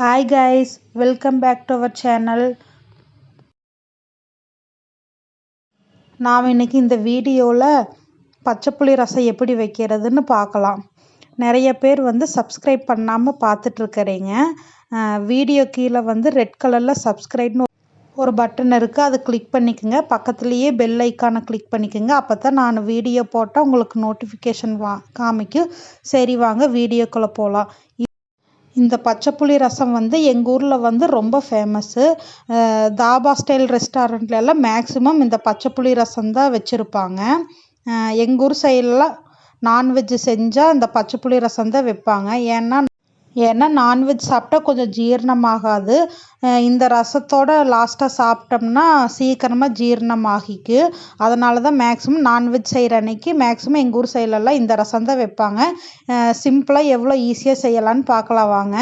Hi guys welcome back to our channel நாம் இன்னைக்கு இந்த வீடியோவில் பச்சைப்புளி ரசம் எப்படி வைக்கிறதுன்னு பார்க்கலாம். நிறைய பேர் வந்து சப்ஸ்கிரைப் பண்ணாமல் பார்த்துட்ருக்கிறீங்க வீடியோ கீழே வந்து ரெட் கலரில் சப்ஸ்கிரைப்னு ஒரு பட்டன் இருக்குது அதை கிளிக் பண்ணிக்கோங்க. பக்கத்துலேயே பெல் ஐக்கானை கிளிக் பண்ணிக்கோங்க. அப்போ தான் நான் வீடியோ போட்டால் உங்களுக்கு நோட்டிஃபிகேஷன் வா காமிக்கும். சரி வாங்க வீடியோக்குள்ளே போகலாம் இந்த பச்சைப்புளி ரசம் வந்து எங்கள் ஊரில் வந்து ரொம்ப ஃபேமஸ்ஸு தாபா ஸ்டைல் ரெஸ்டாரண்ட்லலாம் மேக்ஸிமம் இந்த பச்சைப்புளி ரசம் தான் வச்சுருப்பாங்க. எங்கள் ஊர் சைட்லலாம் நான்வெஜ்ஜு செஞ்சால் இந்த பச்சைப்புளி ரசம் தான் வைப்பாங்க. ஏன்னா ஏன்னா நான்வெஜ் சாப்பிட்டா கொஞ்சம் ஜீரணமாகாது. இந்த ரசத்தோட லாஸ்ட்டாக சாப்பிட்டோம்னா சீக்கிரமாக ஜீரணமாகிக்கு. அதனால தான் மேக்ஸிமம் நான்வெஜ் செய்கிற அன்னைக்கு மேக்ஸிமம் எங்கள் ஊர் சைட்லலாம் இந்த ரசம் தான் வைப்பாங்க. சிம்பிளாக எவ்வளோ ஈஸியாக செய்யலான்னு பார்க்கலாம் வாங்க.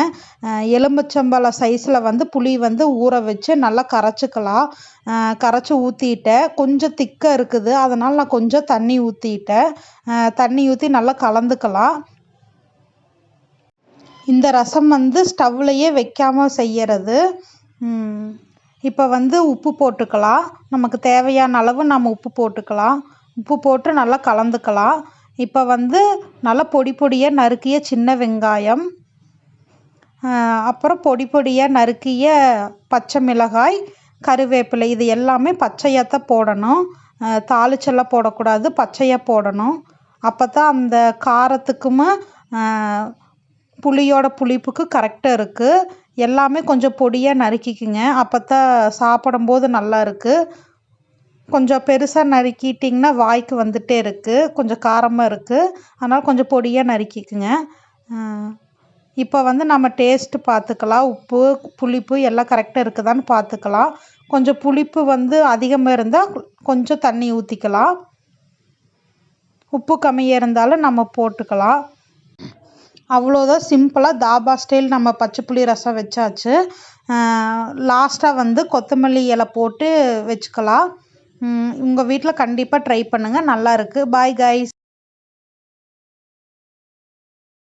எலும்புச்சம்பழ சைஸில் வந்து புளி வந்து ஊற வச்சு நல்லா கரைச்சிக்கலாம். கரைச்சி ஊற்றிட்டேன் கொஞ்சம் திக்காக இருக்குது. அதனால் நான் கொஞ்சம் தண்ணி ஊற்றிட்டேன் தண்ணி ஊற்றி நல்லா கலந்துக்கலாம். இந்த ரசம் வந்து ஸ்டவ்லையே வைக்காமல் செய்கிறது இப்போ வந்து உப்பு போட்டுக்கலாம். நமக்கு தேவையான அளவு நம்ம உப்பு போட்டுக்கலாம். உப்பு போட்டு நல்லா கலந்துக்கலாம். இப்போ வந்து நல்லா பொடி பொடியாக நறுக்கிய சின்ன வெங்காயம் அப்புறம் பொடி பொடியாக நறுக்கிய பச்சை மிளகாய் கருவேப்பிலை இது எல்லாமே பச்சையாக தான் போடணும் தாளிச்செல்லாம் போடக்கூடாது பச்சையாக போடணும். அப்போ தான் அந்த காரத்துக்குமே புளியோட புளிப்புக்கு கரெக்டாக இருக்குது எல்லாமே கொஞ்சம் பொடியாக நறுக்கிக்குங்க. அப்போ தான் சாப்பிடும்போது நல்லா இருக்குது கொஞ்சம் பெருசாக நறுக்கிட்டிங்கன்னா வாய்க்கு வந்துகிட்டே இருக்குது கொஞ்சம் காரமாக இருக்குது அதனால் கொஞ்சம் பொடியாக நறுக்கிக்குங்க. இப்போ வந்து நம்ம டேஸ்ட்டு பார்த்துக்கலாம் உப்பு புளிப்பு எல்லாம் கரெக்டாக இருக்குதான்னு பார்த்துக்கலாம் கொஞ்சம் புளிப்பு வந்து அதிகமாக இருந்தால் கொஞ்சம் தண்ணி ஊற்றிக்கலாம் உப்பு கம்மியாக இருந்தாலும் நம்ம போட்டுக்கலாம். அவ்வளோதான் சிம்பிளாக தாபா ஸ்டைல் நம்ம பச்சை புளி ரசம் வச்சாச்சு. லாஸ்ட்டாக வந்து கொத்தமல்லி இலை போட்டு வச்சுக்கலாம். உங்கள் வீட்டில் கண்டிப்பாக ட்ரை பண்ணுங்கள் நல்லா இருக்குது பாய் கைஸ்